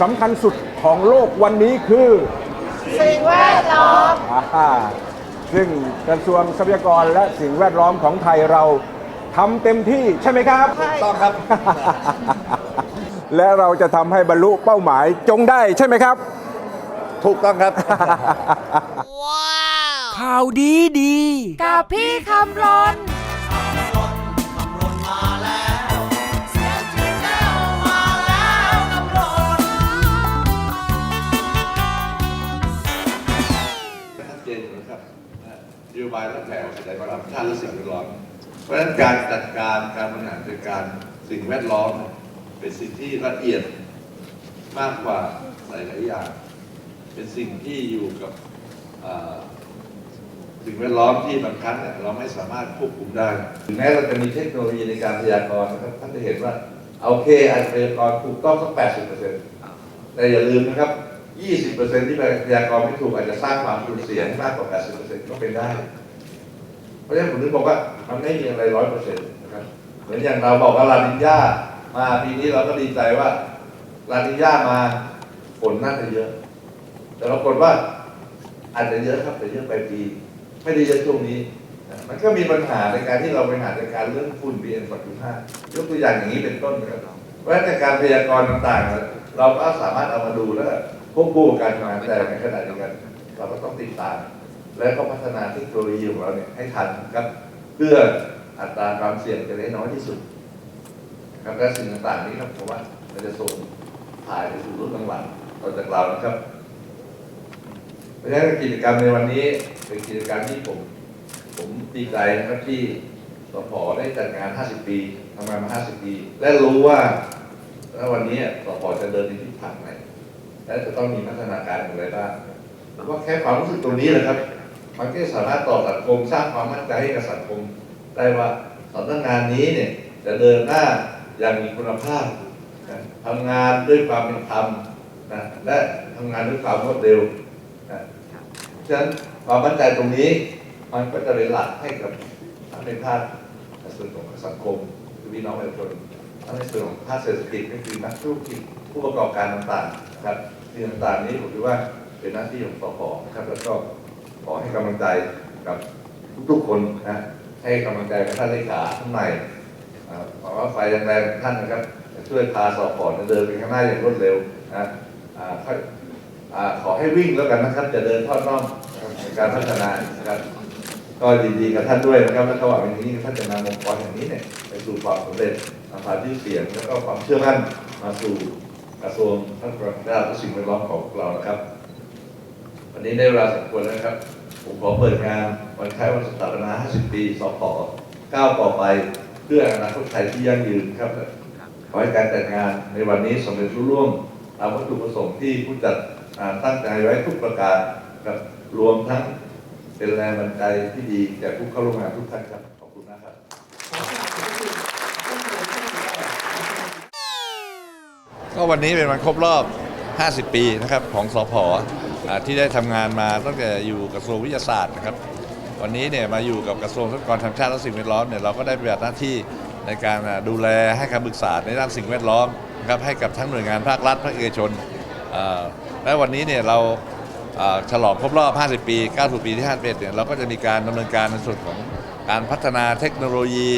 สำคัญสุดของโลกวันนี้คือสิ่งแวดล้อมอ่าซึ่งกระทรวงทรัพยากรและสิ่งแวดล้อมของไทยเราทำเต็มที่ใช่ไหมครับ ต้องครับ และเราจะทำให้บรรลุเป้าหมายจงได้ใช่ไหมครับ ถูกต้องครับ ข่าวดีดี กับพี่คำรน และแผนขยายความชาติและสิ่งแวดล้อม เพราะฉะนั้นการจัดการการบริหารจัดการสิ่งแวดล้อม เป็นสิ่งที่ละเอียดมากกว่าหลายๆอย่าง เป็นสิ่งที่อยู่กับสิ่งแวดล้อมที่บางครั้งเราไม่สามารถควบคุมได้ ถึงแม้เราจะมีเทคโนโลยีในการพยากรณ์นะครับท่านจะเห็นว่าโอเคอาจจะพยากรณ์ถูกต้องสัก 80%แต่อย่าลืมนะครับ 20%ที่พยากรณ์ไม่ถูกอาจจะสร้างความสูญเสียมากกว่า 80%ก็เป็นได้ เพราะฉะนั้นผมถึงบอกว่ามันไม่มีอะไรร้อยเปอร์เซ็นต์นะครับเหมือนอย่างเราบอกว่าลานินญามาปีนี้เราก็ดีใจว่าลานินญามาฝนน่าจะเยอะ แต่ปรากฏว่าอาจจะเยอะครับแต่เยอะไปปี ไม่ได้เยอะช่วงนี้ มันก็มีปัญหาในการที่เราบริหารจัดการเรื่องฝุ่น PM 2.5ยกตัวอย่างอย่างนี้เป็นต้นนะครับเพราะฉะนั้นในการพยากรณ์ต่างๆ เราก็สามารถเอามาดูแล้วควบคู่กับกาแต่ในขณะเดียวกัน เราก็ต้องติดตาม และก็พัฒนาเทคโนโลยีของเราเนี่ยให้ทันครับเพื่ออัตราความเสี่ยงจะได้น้อยที่สุดครับและสิ่งต่างๆนี้ครับผมว่ามันจะส่งถ่ายไปสู่รุ่นหลังๆต่อจากเรานะครับ เพราะฉะนั้นกิจกรรมในวันนี้เป็นกิจกรรมที่ผม ผมดีใจนะครับที่สพได้จัดงาน 50 ปีทำงานมา 50 ปี และรู้ว่าถ้าวันนี้สพจะเดินในทิศทางไหนและจะต้องมีพัฒนาการอย่างไรบ้างผมว่าแค่ความรู้สึกตรงนี้แหละครับ มันก็สามารถต่อสังคมสร้างความมั่นใจให้กับสังคม ได้ว่าสำนักงานนี้เนี่ยจะเดินหน้าอย่างมีคุณภาพนะทำงานด้วยความเป็นธรรมนะและทำงานด้วยความรวดเร็วนะฉะนั้นความมั่นใจตรงนี้มันก็จะเป็นหลักให้กับทั้งในภาคส่วนของสังคมคือพี่น้องประชาชนทั้งในส่วนของภาคเศรษฐกิจก็คือนักธุรกิจผู้ประกอบการต่างๆนะครับที่งต่างๆนี้ผมคิดว่าเป็นหน้าที่ของสพนะครับแล้วก็ ขอให้กำลังใจกับทุกๆคนนะให้กำลังใจกับท่านเลขาท่านใหม่อ่าขอว่าไฟแรงๆท่านนะครับจะช่วยพาสอบพอร์ตเดินไปข้างหน้าอย่างรวดเร็วนะขอให้วิ่งแล้วกันนะครับจะเดินทอดน่องในการพัฒนานะครับก็ยินดีกับท่านด้วยนะครับและก็หวังอย่างนี้ท่านจะนำองค์กรอย่างนี้เนี่ยไปสู่ความสำเร็จนำพาที่เสียงแล้วก็ความเชื่อมั่นมาสู่กระทรวงท่านประธานและสิ่งแวดล้อมของเรานะครับ วันนี้ได้เวลาสมควรแล้วครับ ผมขอเปิดงานวันคล้ายวันสถาปนา 50 ปีสพก้าวต่อไปเพื่ออนาคตไทยที่ยั่งยืนครับ ขอให้การจัดงานในวันนี้สำเร็จรุ่ร่วงตามวัตถุประสงค์ที่ผู้จัดตั้งใจไว้ทุกประการครับรวมทั้งเป็นแรงบันใจที่ดีแก่ผู้เข้าร่วมงานทุกท่านครับ ขอบคุณนะครับก็วันนี้เป็นวันครบรอบ 50 ปีนะครับของสพอ ที่ได้ทำงานมาตั้งแต่อยู่กระทรวงวิทยาศาสตร์นะครับ วันนี้เนี่ยมาอยู่กับกระทรวงทรัพยากรธรรมชาติและสิ่งแวดล้อมเนี่ยเราก็ได้ปฏิบัติหน้าที่ในการดูแลให้คำปรึกษาในด้านสิ่งแวดล้อมนะครับให้กับทั้งหน่วยงานภาครัฐภาคเอกชนและวันนี้เนี่ยเราฉลองครบรอบ 50 ปี9สู่ปีที่ 51 เนี่ยเราก็จะมีการดำเนินการในส่วนของการพัฒนาเทคโนโลยี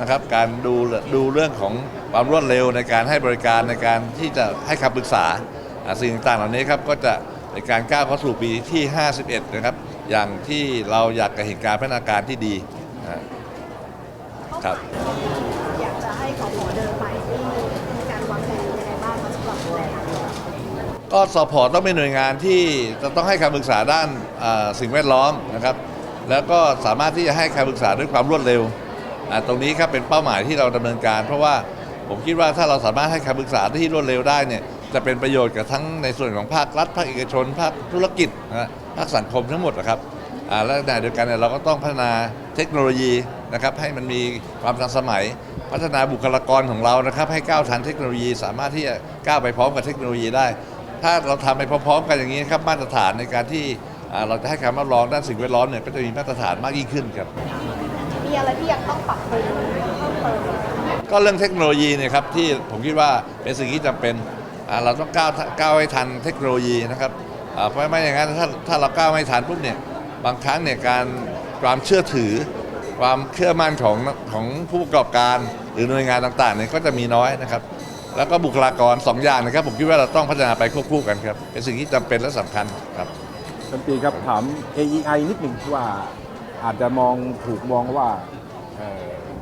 นะครับ การดูดูเรื่องของความรวดเร็วในการให้บริการในการที่จะให้คำปรึกษาอ่าสิ่งต่างๆเหล่านี้ครับก็จะ เป็นการก้าวเข้าสู่ปีที่ 51 นะครับ อย่างที่เราอยากจะเห็นการพัฒนาการที่ดีนะครับอยากจะให้ขอขอเดินไปที่มีการวางแผนยังไงบ้างคะสำหรับในอนาคตก็สพต้องเป็นหน่วยงานที่จะต้องให้คำปรึกษาด้านอ่าสิ่งแวดล้อมนะครับ แล้วก็สามารถที่จะให้คำปรึกษาด้วยความรวดเร็วอ่าตรงนี้ครับเป็นเป้าหมายที่เราดำเนินการ เพราะว่าผมคิดว่าถ้าเราสามารถให้คำปรึกษาที่รวดเร็วได้เนี่ย จะเป็นประโยชน์กับทั้งในส่วนของภาครัฐ ภาคเอกชน ภาคธุรกิจนะฮะภาคสังคมทั้งหมดนะครับอ่าและในขณะเดียวกันเนี่ยเราก็ต้องพัฒนาเทคโนโลยีนะครับให้มันมีความทันสมัย พัฒนาบุคลากรของเรานะครับ ให้ก้าวทันเทคโนโลยี สามารถที่จะก้าวไปพร้อมกับเทคโนโลยีได้ ถ้าเราทำไปพร้อมๆกันอย่างนี้ครับมาตรฐานในการที่อ่าเราจะให้คำรับรองด้านสิ่งแวดล้อมเนี่ยก็จะมีมาตรฐานมากยิ่งขึ้นครับ มีอะไรที่ยังต้องปรับปรุงเพิ่มเติมไหมคะก็เรื่องเทคโนโลยีเนี่ยครับที่ผมคิดว่าเป็นสิ่งที่จำเป็นอ่า เราต้องก้าวก้าวให้ทันเทคโนโลยีนะครับเพราะไม่อย่างนั้นถ้าถ้าเราก้าวไม่ทันปุ๊บเนี่ยบางครั้งเนี่ยการความเชื่อถือ ความเชื่อมั่นของของผู้ประกอบการ หรือหน่วยงานต่างๆเนี่ยก็จะมีน้อยนะครับ แล้วก็บุคลากรสองอย่างนะครับ ผมคิดว่าเราต้องพัฒนาไปควบคู่กันครับ เป็นสิ่งที่จำเป็นและสำคัญครับท่านปีครับถาม AEI นิดหนึ่งว่าอาจจะมองถูกมองว่า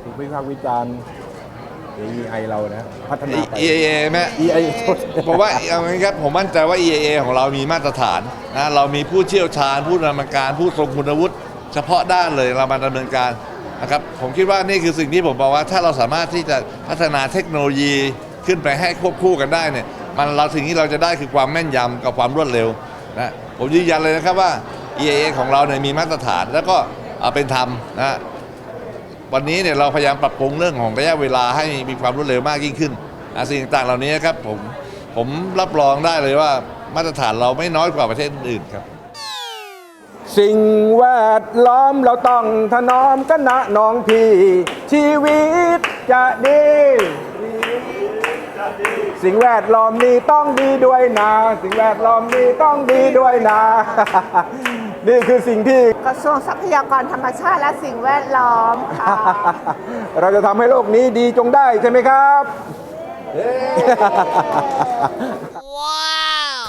ถูกวิพากษ์วิจารณ์ AEI เรานะพัฒนาไป EAA แม่ EI ผมว่าเอางี้ครับผมมั่นใจว่า EAA ของเรามีมาตรฐานนะเรามีผู้เชี่ยวชาญ ผู้ดำเนินการผู้ทรงคุณวุฒิเฉพาะด้านเลยเรามาดำเนินการนะครับผมคิดว่านี่คือสิ่งที่ผมบอกว่า ถ้าเราสามารถที่จะพัฒนาเทคโนโลยีขึ้นไปให้ควบคู่กันได้เนี่ยมันเราสิ่งที่เราจะได้คือความแม่นยำกับความรวดเร็วนะผมยืนยันเลยนะครับว่า EAA ของเราเนี่ยมีมาตรฐานแล้วก็เอาเป็นธรรมนะ วันนี้เนี่ยเราพยายามปรับปรุงเรื่องของระยะเวลาให้มีความรวดเร็วมากยิ่งขึ้นสิ่งต่างๆเหล่านี้ครับผมผมรับรองได้เลยว่ามาตรฐานเราไม่น้อยกว่าประเทศอื่นครับ สิ่งแวดล้อมเราต้องถนอมกันนะน้องพี่ ชีวิตจะดี สิ่งแวดล้อมนี้ต้องดีด้วยนะ สิ่งแวดล้อมนี้ต้องดีด้วยนะ นี่คือสิ่งที่ กระทรวงทรัพยากรธรรมชาติและสิ่งแวดล้อมค่ะ เราจะทำให้โลกนี้ดีจงได้ใช่ไหมครับ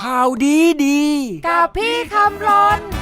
ข่าวดีดี กับพี่คำรน